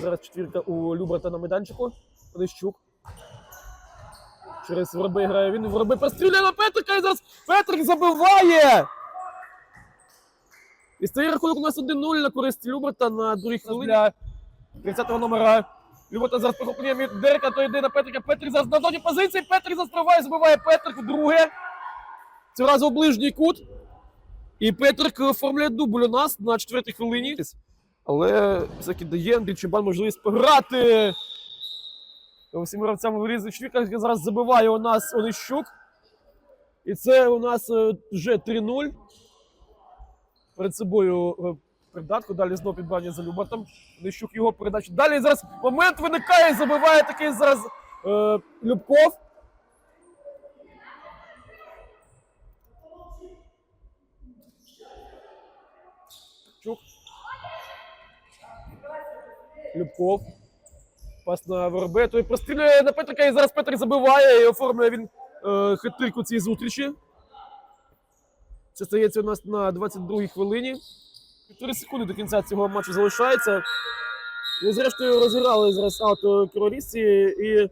четвірка у Люберта на майданчику. Онищук. Через Воробей грає він. Воробей простріляє на Петрика і зараз Петрик забиває! І стає рахунок у нас 1-0 на користь Люберта на другій хвилині. Для 30-го номера. Люберта зараз перехоплює від Дерека, то йде на Петрика. Петрик зараз на зоні позиції. Петрик застріває, забиває Петрик вдруге. Цього разу в ближній кут. І Петрик оформляє дубль у нас на четвертій хвилині. Але все-таки дає Андрій Чебан можливість пограти. Всім гравцям вирізує Чвіка, зараз забиває у нас Онищук. І це у нас е, вже 3-0. Перед собою е, придатку. Далі знову підбання за Любартом. Онищук його передачу. Далі зараз момент виникає, забиває такий зараз е, Любков. Чук. Любков. Пас на Вербету. І прострілює на Петрика і зараз Петрик забиває і оформлює він е, хитрик у цій зустрічі. Це стається у нас на 22-й хвилині. Півтори секунди до кінця цього матчу залишається. І зрештою розіграли зараз авто королісті і